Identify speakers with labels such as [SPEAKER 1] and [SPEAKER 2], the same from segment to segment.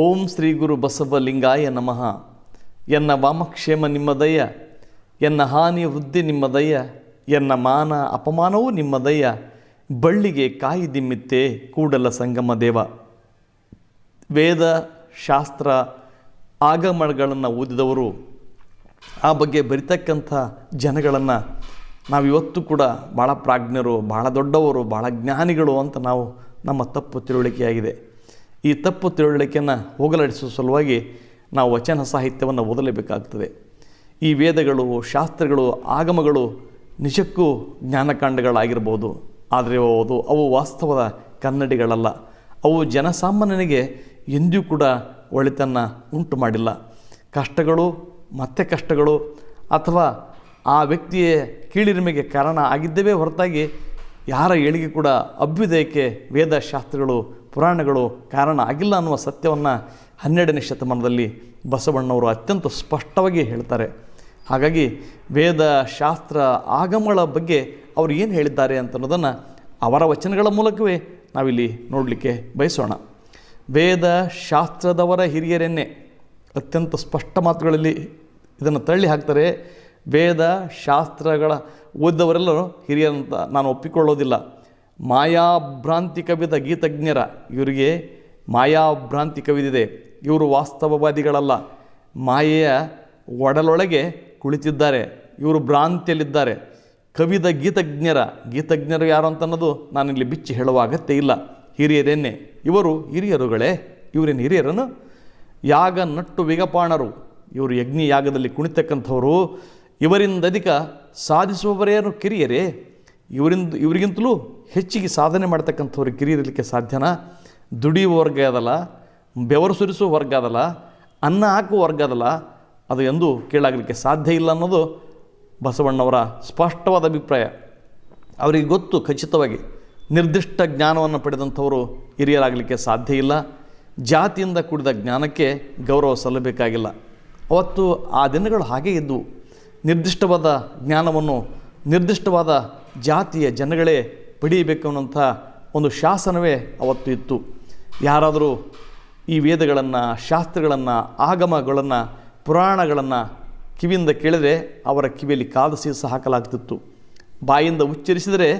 [SPEAKER 1] ಓಂ ಶ್ರೀ ಗುರು ಬಸವ ಲಿಂಗಾಯ ನಮಃ. ಎನ್ನ ವಾಮಕ್ಷೇಮ ನಿಮ್ಮದಯ್ಯ, ಎನ್ನ ಹಾನಿ ವೃದ್ಧಿ ನಿಮ್ಮದಯ್ಯ, ಎನ್ನ ಮಾನ ಅಪಮಾನವೂ ನಿಮ್ಮದಯ್ಯ, ಬಳ್ಳಿಗೆ ಕಾಯಿ ದಿಮ್ಮಿತ್ತೆ ಕೂಡಲ ಸಂಗಮ ದೇವ. ವೇದ, ಶಾಸ್ತ್ರ, ಆಗಮಗಳನ್ನು ಓದಿದವರು ಆ ಬಗ್ಗೆ ಬರಿತಕ್ಕಂಥ ಜನಗಳನ್ನು ನಾವಿವತ್ತು ಕೂಡ ಭಾಳ ಪ್ರಾಜ್ಞರು ಭಾಳ ದೊಡ್ಡವರು ಭಾಳ ಜ್ಞಾನಿಗಳು ಅಂತ ನಾವು ನಮ್ಮ ತಪ್ಪು ತಿಳುವಳಿಕೆಯಾಗಿದೆ. ಈ ತಪ್ಪು ತಿಳುವಳಿಕೆಯನ್ನು ಹೋಗಲಾಡಿಸುವ ಸಲುವಾಗಿ ನಾವು ವಚನ ಸಾಹಿತ್ಯವನ್ನು ಓದಲೇಬೇಕಾಗ್ತದೆ. ಈ ವೇದಗಳು, ಶಾಸ್ತ್ರಗಳು, ಆಗಮಗಳು ನಿಜಕ್ಕೂ ಜ್ಞಾನಕಾಂಡಗಳಾಗಿರ್ಬೋದು. ಆದರೆ ಅದು, ಅವು ವಾಸ್ತವದ ಕನ್ನಡಿಗಳಲ್ಲ. ಅವು ಜನಸಾಮಾನ್ಯನಿಗೆ ಎಂದೂ ಕೂಡ ಒಳಿತನ್ನು ಉಂಟು ಮಾಡಿಲ್ಲ. ಕಷ್ಟಗಳು ಮತ್ತೆ ಕಷ್ಟಗಳು ಅಥವಾ ಆ ವ್ಯಕ್ತಿಯ ಕೀಳಿರಿಮೆಗೆ ಕಾರಣ ಆಗಿದ್ದೇವೆ ಹೊರತಾಗಿ ಯಾರ ಏಳಿಗೆ ಕೂಡ ಅಭ್ಯುದಯಕ್ಕೆ ವೇದ ಶಾಸ್ತ್ರಗಳು ಪುರಾಣಗಳು ಕಾರಣ ಆಗಿಲ್ಲ ಅನ್ನುವ ಸತ್ಯವನ್ನು ಹನ್ನೆರಡನೇ ಶತಮಾನದಲ್ಲಿ ಬಸವಣ್ಣವರು ಅತ್ಯಂತ ಸ್ಪಷ್ಟವಾಗಿ ಹೇಳ್ತಾರೆ. ಹಾಗಾಗಿ ವೇದ ಶಾಸ್ತ್ರ ಆಗಮಗಳ ಬಗ್ಗೆ ಅವರು ಏನು ಹೇಳಿದ್ದಾರೆ ಅಂತನ್ನೋದನ್ನು ಅವರ ವಚನಗಳ ಮೂಲಕವೇ ನಾವಿಲ್ಲಿ ನೋಡಲಿಕ್ಕೆ ಬಯಸೋಣ. ವೇದ ಶಾಸ್ತ್ರದವರ ಹಿರಿಯರೆನ್ನೇ ಅತ್ಯಂತ ಸ್ಪಷ್ಟ ಮಾತುಗಳಲ್ಲಿ ಇದನ್ನು ತಳ್ಳಿ ಹಾಕ್ತಾರೆ. ವೇದ ಶಾಸ್ತ್ರಗಳ ಓದಿದವರೆಲ್ಲರೂ ಹಿರಿಯರಂತ ನಾನು ಒಪ್ಪಿಕೊಳ್ಳೋದಿಲ್ಲ. ಮಾಯಾಭ್ರಾಂತಿ ಕವಿದ ಗೀತಜ್ಞರ. ಇವರಿಗೆ ಮಾಯಾಭ್ರಾಂತಿ ಕವಿದಿದೆ ಇವರು ವಾಸ್ತವವಾದಿಗಳಲ್ಲ. ಮಾಯೆಯ ಒಡಲೊಳಗೆ ಕುಳಿತಿದ್ದಾರೆ. ಇವರು ಭ್ರಾಂತಿಯಲ್ಲಿದ್ದಾರೆ. ಕವಿದ ಗೀತಜ್ಞರ. ಗೀತಜ್ಞರು ಯಾರು ಅಂತನ್ನೋದು ನಾನಿಲ್ಲಿ ಬಿಚ್ಚಿ ಹೇಳುವ ಅಗತ್ಯ ಇಲ್ಲ. ಹಿರಿಯರೇನೆ ಇವರು ಹಿರಿಯರುಗಳೇ. ಇವರೇನು ಹಿರಿಯರನ್ನು? ಯಾಗ ನಟ್ಟು ವಿಗಪಾಣರು. ಇವರು ಯಜ್ಞಿ ಯಾಗದಲ್ಲಿ ಕುಣಿತಕ್ಕಂಥವರು. ಇವರಿಂದ ಅಧಿಕ ಸಾಧಿಸುವವರೇನು ಕಿರಿಯರೇ? ಇವರಿಂದ ಇವರಿಗಿಂತಲೂ ಹೆಚ್ಚಿಗೆ ಸಾಧನೆ ಮಾಡ್ತಕ್ಕಂಥವ್ರಿಗೆ ಕಿರಿಯರಿರಲಿಕ್ಕೆ ಸಾಧ್ಯನಾ? ದುಡಿಯುವ ವರ್ಗ ಅದಲ್ಲ, ಬೆವರು ಸುರಿಸುವ ವರ್ಗ ಅದಲ್ಲ, ಅನ್ನ ಹಾಕುವ ವರ್ಗ ಅದಲ್ಲ, ಅದು ಎಂದೂ ಕೇಳಾಗಲಿಕ್ಕೆ ಸಾಧ್ಯ ಇಲ್ಲ ಅನ್ನೋದು ಬಸವಣ್ಣವರ ಸ್ಪಷ್ಟವಾದ ಅಭಿಪ್ರಾಯ. ಅವರಿಗೆ ಗೊತ್ತು ಖಚಿತವಾಗಿ, ನಿರ್ದಿಷ್ಟ ಜ್ಞಾನವನ್ನು ಪಡೆದಂಥವರು ಹಿರಿಯರಾಗಲಿಕ್ಕೆ ಸಾಧ್ಯ ಇಲ್ಲ. ಜಾತಿಯಿಂದ ಕೂಡಿದ ಜ್ಞಾನಕ್ಕೆ ಗೌರವ ಸಲ್ಲಬೇಕಾಗಿಲ್ಲ. ಅವತ್ತು ಆ ದಿನಗಳು ಹಾಗೇ ಇದ್ದವು ನಿರ್ದಿಷ್ಟವಾದ ಜ್ಞಾನವನ್ನು, ನಿರ್ದಿಷ್ಟವಾದ ಜಾತಿಯ ಜನಗಳೇ ಪಡೀಬೇಕು ಅನ್ನೋಂಥ ಒಂದು ಶಾಸನವೇ ಅವತ್ತು ಇತ್ತು. ಯಾರಾದರೂ ಈ ವೇದಗಳನ್ನು, ಶಾಸ್ತ್ರಗಳನ್ನು, ಆಗಮಗಳನ್ನು, ಪುರಾಣಗಳನ್ನು ಕಿವಿಯಿಂದ ಕೇಳಿದರೆ ಅವರ ಕಿವಿಯಲ್ಲಿ ಕಾದು ಸೀಸ ಹಾಕಲಾಗ್ತಿತ್ತು. ಬಾಯಿಂದ ಉಚ್ಚರಿಸಿದರೆ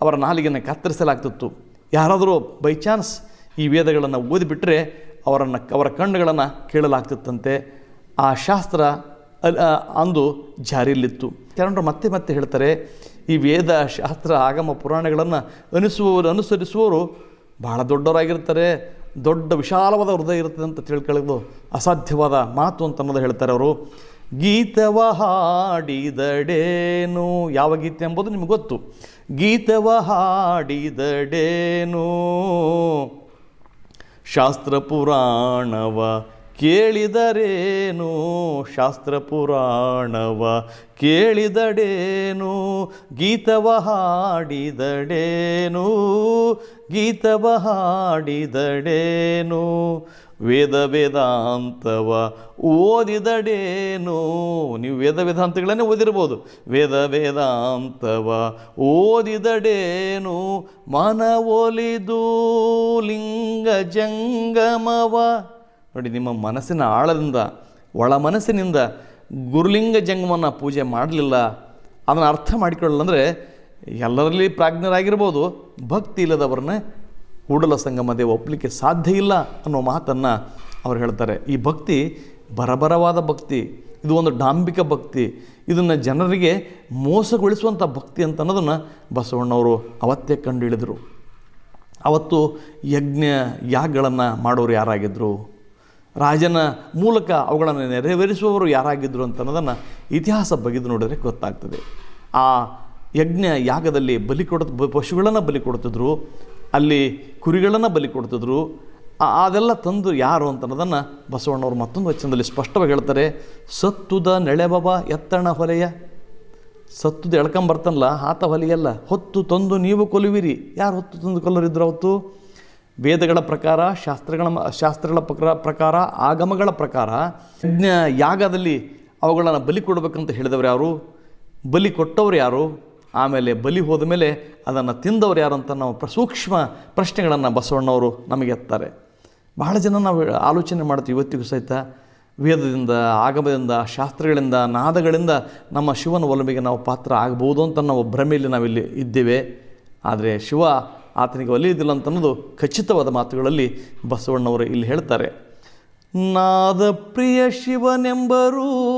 [SPEAKER 1] ಅವರ ನಾಲಿಗೆಯನ್ನು ಕತ್ತರಿಸಲಾಗ್ತಿತ್ತು. ಯಾರಾದರೂ ಬೈ ಚಾನ್ಸ್ ಈ ವೇದಗಳನ್ನು ಓದಿಬಿಟ್ರೆ ಅವರನ್ನು, ಅವರ ಕಣ್ಣುಗಳನ್ನು ಕೇಳಲಾಗ್ತಿತ್ತಂತೆ. ಆ ಶಾಸ್ತ್ರ ಅಂದು ಜಾರಿಯಲ್ಲಿತ್ತು. ಕೆಲವರು ಮತ್ತೆ ಮತ್ತೆ ಹೇಳ್ತಾರೆ ಈ ವೇದ ಶಾಸ್ತ್ರ ಆಗಮ ಪುರಾಣಗಳನ್ನು ಅನಿಸುವವರು ಅನುಸರಿಸುವವರು ಬಹಳ ದೊಡ್ಡವರಾಗಿರ್ತಾರೆ. ದೊಡ್ಡ ವಿಶಾಲವಾದ ಹೃದಯ ಇರ್ತದೆ ಅಂತ ತಿಳ್ಕೊಳ್ಳೋದು ಅಸಾಧ್ಯವಾದ ಮಾತು ಅಂತ ಅನ್ನೋದು ಹೇಳ್ತಾರೆ ಅವರು. ಗೀತವ ಹಾಡಿದಡೇನು ಯಾವ ಗೀತೆ ಎಂಬುದು ನಿಮ್ಗೆ ಗೊತ್ತು. ಗೀತವ ಹಾಡಿದಡೇನು ಶಾಸ್ತ್ರ ಪುರಾಣವ ಕೇಳಿದರೇನು ಶಾಸ್ತ್ರ ಪುರಾಣವ? ಕೇಳಿದಡೇನು ಗೀತವ ಹಾಡಿದಡೇನು ಗೀತವ ಹಾಡಿದಡೇನು ವೇದ ವೇದಾಂತವ ಓದಿದಡೇನು ನೀವು ವೇದ ವೇದಾಂತಗಳನ್ನೇ ಓದಿರ್ಬೋದು. ವೇದ ವೇದಾಂತವ ಓದಿದಡೇನು ಮನವೊಲಿದು ಲಿಂಗ ಜಂಗಮವ ನೋಡಿ, ನಿಮ್ಮ ಮನಸ್ಸಿನ ಆಳದಿಂದ, ಒಳ ಮನಸ್ಸಿನಿಂದ ಗುರುಲಿಂಗ ಜಂಗಮನ ಪೂಜೆ ಮಾಡಲಿಲ್ಲ. ಅದನ್ನು ಅರ್ಥ ಮಾಡಿಕೊಳ್ಳಲ್ಲ ಅಂದರೆ ಎಲ್ಲರಲ್ಲಿ ಪ್ರಾಜ್ಞರಾಗಿರ್ಬೋದು, ಭಕ್ತಿ ಇಲ್ಲದವ್ರನ್ನ ಕೂಡಲ ಸಂಗಮದೇ ಒಪ್ಪಲಿಕ್ಕೆ ಸಾಧ್ಯ ಇಲ್ಲ ಅನ್ನೋ ಮಾತನ್ನು ಅವ್ರು ಹೇಳ್ತಾರೆ. ಈ ಭಕ್ತಿ ಬರಬರವಾದ ಭಕ್ತಿ, ಇದು ಒಂದು ಡಾಂಬಿಕ ಭಕ್ತಿ. ಇದನ್ನು ಜನರಿಗೆ ಮೋಸಗೊಳಿಸುವಂಥ ಭಕ್ತಿ ಅಂತ ಅನ್ನೋದನ್ನು ಬಸವಣ್ಣವರು ಅವತ್ತೇ ಕಂಡು ಹಿಡಿದರು. ಅವತ್ತು ಯಜ್ಞ ಯಾಗಗಳನ್ನು ಮಾಡೋರು ಯಾರಾಗಿದ್ದರು ರಾಜನ ಮೂಲಕ ಅವುಗಳನ್ನು ನೆರವೇರಿಸುವವರು ಯಾರಾಗಿದ್ದರು ಅಂತ ಅನ್ನೋದನ್ನು ಇತಿಹಾಸ ಬಗೆದು ನೋಡಿದರೆ ಗೊತ್ತಾಗ್ತದೆ. ಆ ಯಜ್ಞ ಯಾಗದಲ್ಲಿ ಬಲಿ ಕೊಡ ಪಶುಗಳನ್ನು ಬಲಿ ಕೊಡ್ತಿದ್ರು, ಅಲ್ಲಿ ಕುರಿಗಳನ್ನು ಬಲಿ ಕೊಡ್ತಿದ್ರು ಅದೆಲ್ಲ ತಂದು ಯಾರು ಅಂತ ಅನ್ನೋದನ್ನು ಬಸವಣ್ಣವರು ಮತ್ತೊಂದು ವಚನದಲ್ಲಿ ಸ್ಪಷ್ಟವಾಗಿ ಹೇಳ್ತಾರೆ, ಸತ್ತುದ ನೆಳೆಬವ ಎತ್ತಣ ಹೊಲೆಯ. ಸತ್ತುದ ಎಳ್ಕೊಂಬರ್ತಾನಲ್ಲ, ಆತ ಹೊಲೆಯಲ್ಲ. ಹೊತ್ತು ತಂದು ನೀವು ಕೊಲುವಿರಿ ಯಾರು ಹೊತ್ತು ತಂದು ಕೊಲ್ಲರಿದ್ರು ಅವತ್ತು? ವೇದಗಳ ಪ್ರಕಾರ, ಶಾಸ್ತ್ರಗಳ ಶಾಸ್ತ್ರಗಳ ಪ್ರಕಾರ ಪ್ರಕಾರ, ಆಗಮಗಳ ಪ್ರಕಾರ, ಯಜ್ಞ ಯಾಗದಲ್ಲಿ ಅವುಗಳನ್ನು ಬಲಿ ಕೊಡಬೇಕಂತ ಹೇಳಿದವರು ಯಾರು? ಬಲಿ ಕೊಟ್ಟವರು ಯಾರು? ಆಮೇಲೆ ಬಲಿ ಹೋದ ಮೇಲೆ ಅದನ್ನು ತಿಂದವರು ಯಾರು ಅಂತ ನಾವು ಪ್ರ, ಸೂಕ್ಷ್ಮ ಪ್ರಶ್ನೆಗಳನ್ನು ಬಸವಣ್ಣವರು ನಮಗೆ ಎತ್ತಾರೆ. ಬಹಳ ಜನ ನಾವು ಆಲೋಚನೆ ಮಾಡ್ತೀವಿ ಇವತ್ತಿಗೂ ಸಹಿತ. ವೇದದಿಂದ, ಆಗಮದಿಂದ, ಶಾಸ್ತ್ರಗಳಿಂದ, ನಾದಗಳಿಂದ ನಮ್ಮ ಶಿವನ ಒಲಮೆಗೆ ನಾವು ಪಾತ್ರ ಆಗ್ಬೋದು ಅಂತ ನಾವು ಭ್ರಮೆಯಲ್ಲಿ ನಾವಿಲ್ಲಿ ಇದ್ದೇವೆ. ಆದರೆ ಶಿವ ಆತನಿಗೆ ಒಲಿಯುವುದಿಲ್ಲ ಅಂತ ಅನ್ನೋದು ಖಚಿತವಾದ ಮಾತುಗಳಲ್ಲಿ ಬಸವಣ್ಣವರು ಇಲ್ಲಿ ಹೇಳ್ತಾರೆ. ನಾದ ಪ್ರಿಯ ಶಿವನೆಂಬರು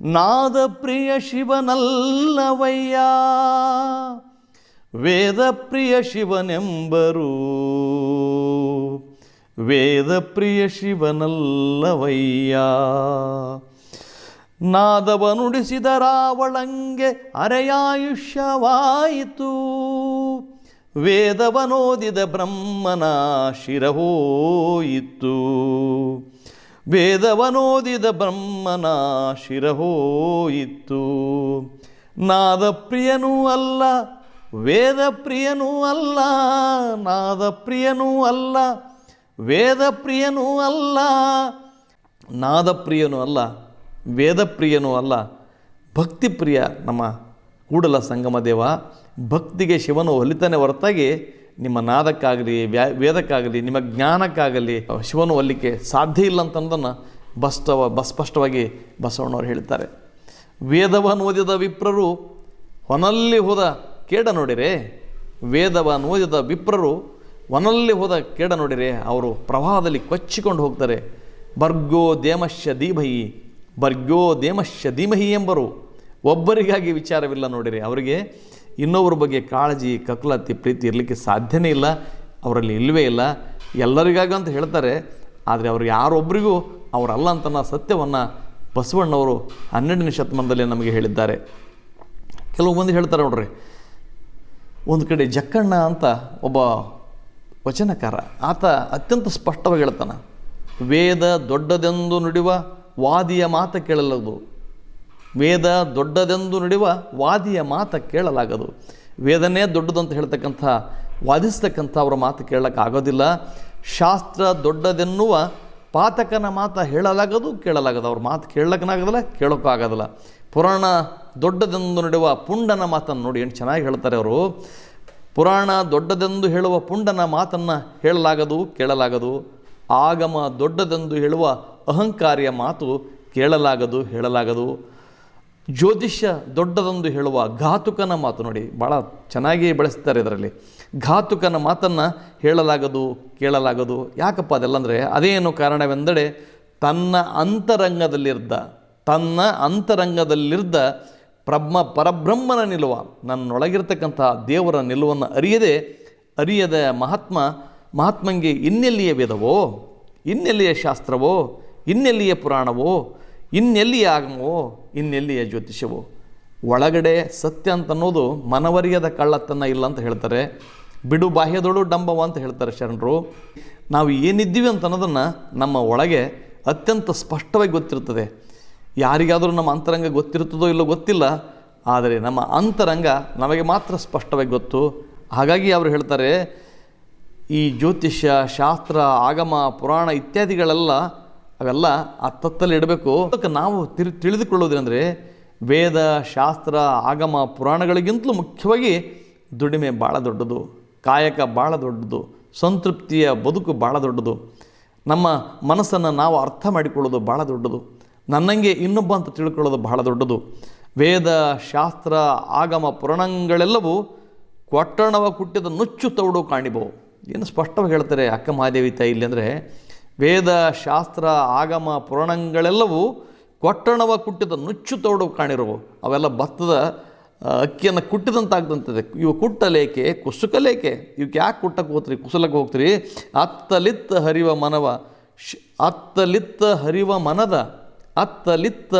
[SPEAKER 1] ನಾದ ಪ್ರಿಯ ಶಿವನಲ್ಲವಯ್ಯ ವೇದ ಪ್ರಿಯ ಶಿವನೆಂಬರು ವೇದ ಪ್ರಿಯ ಶಿವನಲ್ಲವಯ್ಯ. ನಾದವ ನುಡಿಸಿದ ರಾವಳಂಗೆ ಅರೆಯಾಯುಷ್ಯವಾಯಿತು. ವೇದವನೋದಿದ ಬ್ರಹ್ಮನ ಶಿರಹೋಯಿತು ವೇದವನೋದಿದ ಬ್ರಹ್ಮನ ಶಿರಹೋಯಿತು ನಾದ ಪ್ರಿಯನೂ ಅಲ್ಲ ವೇದ ಪ್ರಿಯನೂ ಅಲ್ಲ ನಾದ ಪ್ರಿಯನೂ ಅಲ್ಲ ವೇದ ಪ್ರಿಯನೂ ಅಲ್ಲ ನಾದ ಪ್ರಿಯನೂ ಅಲ್ಲ. ವೇದ ಪ್ರಿಯನೂ ಅಲ್ಲ ಭಕ್ತಿ ಪ್ರಿಯ ನಮ್ಮ ಕೂಡಲ ಸಂಗಮ ದೇವ. ಭಕ್ತಿಗೆ ಶಿವನು ಒಲಿತಾನೆ ಹೊರತಾಗಿ ನಿಮ್ಮ ನಾದಕ್ಕಾಗಲಿ, ವ್ಯಾ, ವೇದಕ್ಕಾಗಲಿ, ನಿಮ್ಮ ಜ್ಞಾನಕ್ಕಾಗಲಿ ಶಿವನು ಒಲಿಕ್ಕೆ ಸಾಧ್ಯ ಇಲ್ಲ ಅಂತಂದನ್ನು ಬಸ್ತವ ಬಸ್ಪಷ್ಟವಾಗಿ ಸ್ಪಷ್ಟವಾಗಿ ಬಸವಣ್ಣವ್ರು ಹೇಳ್ತಾರೆ ವೇದವನ್ನು ಓದಿದ ವಿಪ್ರರು ಹೊನಲ್ಲಿ ಹೋದ ಕೇಡ ನೋಡಿರೆ? ವೇದವನ್ನು ಓದಿದ ವಿಪ್ರರು ವನಲ್ಲಿ ಹೋದ ಕೇಡ ನೋಡಿರೆ? ಅವರು ಪ್ರವಾಹದಲ್ಲಿ ಕೊಚ್ಚಿಕೊಂಡು ಹೋಗ್ತಾರೆ. ಬರ್ಗೋ ದೇಮಶ್ಯ ಧೀಮಹಿ ಬರ್ಗೋ ದೇಮಶ್ಯ ಧೀಮಹಿ ಎಂಬರು. ಒಬ್ಬರಿಗಾಗಿ ವಿಚಾರವಿಲ್ಲ ನೋಡಿರಿ. ಅವರಿಗೆ ಇನ್ನೊಬ್ಬರ ಬಗ್ಗೆ ಕಾಳಜಿ ಕಕುಲತಿ ಪ್ರೀತಿ ಇರಲಿಕ್ಕೆ ಸಾಧ್ಯನೇ ಇಲ್ಲ. ಅವರಲ್ಲಿ ಇಲ್ಲವೇ ಇಲ್ಲ. ಎಲ್ಲರಿಗಾಗ ಅಂತ ಹೇಳ್ತಾರೆ. ಆದರೆ ಅವರು ಯಾರೊಬ್ಬರಿಗೂ ಅವರಲ್ಲ ಅಂತ ಸತ್ಯವನ್ನು ಬಸವಣ್ಣವರು ಹನ್ನೆರಡನೇ ಶತಮಾನದಲ್ಲಿ ನಮಗೆ ಹೇಳಿದ್ದಾರೆ. ಕೆಲವು ಮಂದಿ ಹೇಳ್ತಾರೆ ನೋಡ್ರಿ, ಒಂದು ಕಡೆ ಜಕ್ಕಣ್ಣ ಅಂತ ಒಬ್ಬ ವಚನಕಾರ, ಆತ ಅತ್ಯಂತ ಸ್ಪಷ್ಟವಾಗಿ ಹೇಳ್ತಾನೆ, ವೇದ ದೊಡ್ಡದೆಂದು ನುಡಿಯುವ ವಾದಿಯ ಮಾತ ಕೇಳಲದು. ವೇದ ದೊಡ್ಡದೆಂದು ನಡೆಯುವ ವಾದಿಯ ಮಾತ ಕೇಳಲಾಗದು. ವೇದನೇ ದೊಡ್ಡದು ಅಂತ ಹೇಳ್ತಕ್ಕಂಥ, ವಾದಿಸ್ತಕ್ಕಂಥ ಅವರ ಮಾತು ಕೇಳೋಕ್ಕಾಗೋದಿಲ್ಲ. ಶಾಸ್ತ್ರ ದೊಡ್ಡದೆನ್ನುವ ಪಾತಕನ ಮಾತು ಹೇಳಲಾಗದು, ಕೇಳಲಾಗದು. ಅವ್ರ ಮಾತು ಕೇಳಕ್ಕನಾಗೋದಿಲ್ಲ ಕೇಳೋಕ್ಕೂ ಆಗೋದಿಲ್ಲ ಪುರಾಣ ದೊಡ್ಡದೆಂದು ನಡೆಯುವ ಪುಂಡನ ಮಾತನ್ನು ನೋಡಿ ಏನು ಚೆನ್ನಾಗಿ ಹೇಳ್ತಾರೆ ಅವರು. ಪುರಾಣ ದೊಡ್ಡದೆಂದು ಹೇಳುವ ಪುಂಡನ ಮಾತನ್ನು ಹೇಳಲಾಗದು, ಕೇಳಲಾಗದು. ಆಗಮ ದೊಡ್ಡದೆಂದು ಹೇಳುವ ಅಹಂಕಾರಿಯ ಮಾತು ಕೇಳಲಾಗದು, ಹೇಳಲಾಗದು. ಜ್ಯೋತಿಷ್ಯ ದೊಡ್ಡದೊಂದು ಹೇಳುವ ಘಾತುಕನ ಮಾತು ನೋಡಿ ಭಾಳ ಚೆನ್ನಾಗಿ ಬಳಸ್ತಾರೆ ಇದರಲ್ಲಿ. ಘಾತುಕನ ಮಾತನ್ನು ಹೇಳಲಾಗದು, ಕೇಳಲಾಗದು. ಯಾಕಪ್ಪ ಅದೆಲ್ಲ ಅಂದರೆ ಅದೇನು ಕಾರಣವೆಂದರೆ, ತನ್ನ ಅಂತರಂಗದಲ್ಲಿರ್ದ ತನ್ನ ಅಂತರಂಗದಲ್ಲಿರ್ದ ಬ್ರಹ್ಮ ಪರಬ್ರಹ್ಮನ ನಿಲುವ, ನನ್ನೊಳಗಿರ್ತಕ್ಕಂಥ ದೇವರ ನಿಲುವನ್ನು ಅರಿಯದೆ, ಅರಿಯದ ಮಹಾತ್ಮ, ಮಹಾತ್ಮಂಗೆ ಇನ್ನೆಲ್ಲಿಯ ವೇದವೋ, ಇನ್ನೆಲ್ಲಿಯ ಶಾಸ್ತ್ರವೋ ಇನ್ನೆಲ್ಲಿಯ ಪುರಾಣವೋ, ಇನ್ನೆಲ್ಲಿಯ ಆಗಮವೋ, ಇನ್ನೆಲ್ಲಿಯ ಜ್ಯೋತಿಷ್ಯವೋ. ಒಳಗಡೆ ಸತ್ಯ ಅಂತ ಅನ್ನೋದು ಮನವರಿಯದ ಕಳ್ಳತನ ಇಲ್ಲ ಅಂತ ಹೇಳ್ತಾರೆ. ಬಿಡು ಬಾಹ್ಯದೊಳು ಡಂಬವ ಅಂತ ಹೇಳ್ತಾರೆ ಶರಣರು. ನಾವು ಏನಿದ್ದೀವಿ ಅಂತ ಅನ್ನೋದನ್ನು ನಮ್ಮ ಒಳಗೆ ಅತ್ಯಂತ ಸ್ಪಷ್ಟವಾಗಿ ಗೊತ್ತಿರ್ತದೆ ಯಾರಿಗಾದರೂ ನಮ್ಮ ಅಂತರಂಗ ಗೊತ್ತಿರ್ತದೋ ಇಲ್ಲೋ ಗೊತ್ತಿಲ್ಲ, ಆದರೆ ನಮ್ಮ ಅಂತರಂಗ ನಮಗೆ ಮಾತ್ರ ಸ್ಪಷ್ಟವಾಗಿ ಗೊತ್ತು. ಹಾಗಾಗಿ ಅವರು ಹೇಳ್ತಾರೆ, ಈ ಜ್ಯೋತಿಷ್ಯ, ಶಾಸ್ತ್ರ, ಆಗಮ, ಪುರಾಣ ಇತ್ಯಾದಿಗಳೆಲ್ಲ ಅವೆಲ್ಲ ಆ ತತ್ತಲ್ಲಿ ಇಡಬೇಕು. ಅದಕ್ಕೆ ನಾವು ತಿಳಿ ತಿಳಿದುಕೊಳ್ಳೋದೇನೆಂದರೆ ವೇದ, ಶಾಸ್ತ್ರ, ಆಗಮ, ಪುರಾಣಗಳಿಗಿಂತಲೂ ಮುಖ್ಯವಾಗಿ ದುಡಿಮೆ ಭಾಳ ದೊಡ್ಡದು. ಕಾಯಕ ಭಾಳ ದೊಡ್ಡದು. ಸಂತೃಪ್ತಿಯ ಬದುಕು ಭಾಳ ದೊಡ್ಡದು. ನಮ್ಮ ಮನಸ್ಸನ್ನು ನಾವು ಅರ್ಥ ಮಾಡಿಕೊಳ್ಳೋದು ಭಾಳ ದೊಡ್ಡದು. ನನ್ನಂಗೆ ಇನ್ನೊಬ್ಬ ಅಂತ ತಿಳ್ಕೊಳ್ಳೋದು ಬಹಳ ದೊಡ್ಡದು. ವೇದ, ಶಾಸ್ತ್ರ, ಆಗಮ, ಪುರಾಣಗಳೆಲ್ಲವೂ ಕೊಟ್ಟಣವ ಕುಟ್ಟಿದ ನುಚ್ಚು ತೌಡು ಕಾಣಿಬೋ. ಏನು ಸ್ಪಷ್ಟವಾಗಿ ಹೇಳ್ತಾರೆ ಅಕ್ಕ ಮಹಾದೇವಿ ತಾಯಿ ಇಲ್ಲಿ ಅಂದರೆ ವೇದ, ಶಾಸ್ತ್ರ, ಆಗಮ, ಪುರಾಣಗಳೆಲ್ಲವೂ ಕೊಟ್ಟಣವ ಕುಟ್ಟಿದ ನುಚ್ಚು ತೋಡು ಕಾಣಿರುವು. ಅವೆಲ್ಲ ಭತ್ತದ ಅಕ್ಕಿಯನ್ನು ಕುಟ್ಟಿದಂತಾಗ್ದಂತದೆ. ಇವು ಕುಟ್ಟಲೇಕೆ? ಕುಸುಕಲೇಕೆ? ಇವಕ್ಕೆ ಯಾಕೆ ಕುಟ್ಟಕ್ಕೆ ಹೋಗ್ತೀರಿ? ಕುಸಲಕ್ಕೆ ಹೋಗ್ತೀರಿ? ಅತ್ತಲಿತ್ತ ಹರಿವ ಮನವ. ಶ್, ಅತ್ತಲಿತ್ತ ಹರಿವ ಮನದ. ಅತ್ತಲಿತ್ತ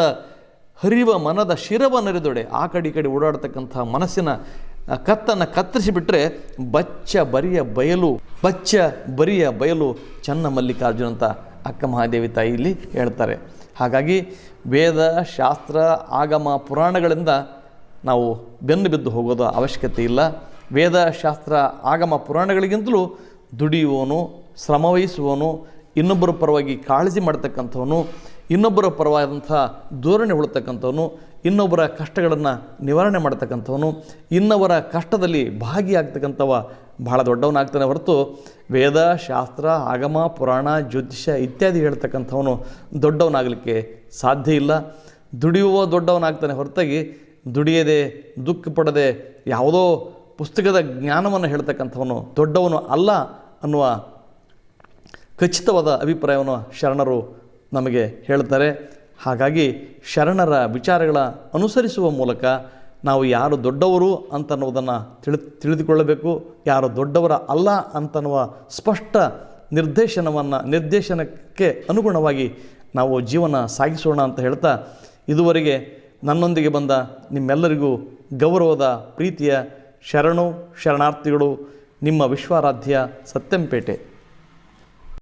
[SPEAKER 1] ಹರಿವ ಮನದ ಶಿರವ ನರಿದೊಡೆ. ಆ ಕಡೆ ಈ ಕಡೆ ಓಡಾಡ್ತಕ್ಕಂಥ ಮನಸ್ಸಿನ ಕತ್ತನ್ನು ಕತ್ತರಿಸಿಬಿಟ್ರೆ ಬಚ್ಚ ಬರಿಯ ಬಯಲು, ಬಚ್ಚ ಬರಿಯ ಬಯಲು ಚನ್ನ ಮಲ್ಲಿಕಾರ್ಜುನ ಅಂತ ಅಕ್ಕ ಮಹಾದೇವಿ ತಾಯಿ ಇಲ್ಲಿ ಹೇಳ್ತಾರೆ. ಹಾಗಾಗಿ ವೇದ, ಶಾಸ್ತ್ರ, ಆಗಮ, ಪುರಾಣಗಳಿಂದ ನಾವು ಬೆನ್ನು ಬಿದ್ದು ಹೋಗೋದು ಅವಶ್ಯಕತೆ ಇಲ್ಲ. ವೇದ, ಶಾಸ್ತ್ರ, ಆಗಮ, ಪುರಾಣಗಳಿಗಿಂತಲೂ ದುಡಿಯುವವನು ಶ್ರಮವಹಿಸುವವನು ಇನ್ನೊಬ್ಬರ ಪರವಾಗಿ ಕಾಳಜಿ ಮಾಡ್ತಕ್ಕಂಥವನು ಇನ್ನೊಬ್ಬರ ಪರವಾದಂಥ ಧೋರಣೆ ಉಳ್ತಕ್ಕಂಥವನು, ಇನ್ನೊಬ್ಬರ ಕಷ್ಟಗಳನ್ನು ನಿವಾರಣೆ ಮಾಡ್ತಕ್ಕಂಥವನು ಇನ್ನೊಬ್ಬರ ಕಷ್ಟದಲ್ಲಿ ಭಾಗಿಯಾಗ್ತಕ್ಕಂಥವ ಬಹಳ ದೊಡ್ಡವನಾಗ್ತಾನೆ ಹೊರತು ವೇದ, ಶಾಸ್ತ್ರ, ಆಗಮ, ಪುರಾಣ, ಜ್ಯೋತಿಷ್ಯ ಇತ್ಯಾದಿ ಹೇಳ್ತಕ್ಕಂಥವನು ದೊಡ್ಡವನಾಗಲಿಕ್ಕೆ ಸಾಧ್ಯ ಇಲ್ಲ. ದುಡಿಯುವ ದೊಡ್ಡವನಾಗ್ತಾನೆ ಹೊರತಾಗಿ ದುಡಿಯದೆ, ದುಃಖ ಪಡದೆ ಯಾವುದೋ ಪುಸ್ತಕದ ಜ್ಞಾನವನ್ನು ಹೇಳ್ತಕ್ಕಂಥವನು ದೊಡ್ಡವನು ಅಲ್ಲ ಅನ್ನುವ ಖಚಿತವಾದ ಅಭಿಪ್ರಾಯವನ್ನು ಶರಣರು ನಮಗೆ ಹೇಳ್ತಾರೆ. ಹಾಗಾಗಿ ಶರಣರ ವಿಚಾರಗಳ ಅನುಸರಿಸುವ ಮೂಲಕ ನಾವು ಯಾರು ದೊಡ್ಡವರು ಅಂತನ್ನುವುದನ್ನು ತಿಳಿ, ತಿಳಿದುಕೊಳ್ಳಬೇಕು. ಯಾರು ದೊಡ್ಡವರ ಅಲ್ಲ ಅಂತನ್ನುವ ಸ್ಪಷ್ಟ ನಿರ್ದೇಶನವನ್ನು, ನಿರ್ದೇಶನಕ್ಕೆ ಅನುಗುಣವಾಗಿ ನಾವು ಜೀವನ ಸಾಗಿಸೋಣ ಅಂತ ಹೇಳ್ತಾ ಇದುವರೆಗೆ ನನ್ನೊಂದಿಗೆ ಬಂದ ನಿಮ್ಮೆಲ್ಲರಿಗೂ ಗೌರವದ ಪ್ರೀತಿಯ ಶರಣು, ಶರಣಾರ್ಥಿಗಳು ನಿಮ್ಮ ವಿಶ್ವಾರಾಧ್ಯ ಸತ್ಯಂಪೇಟೆ.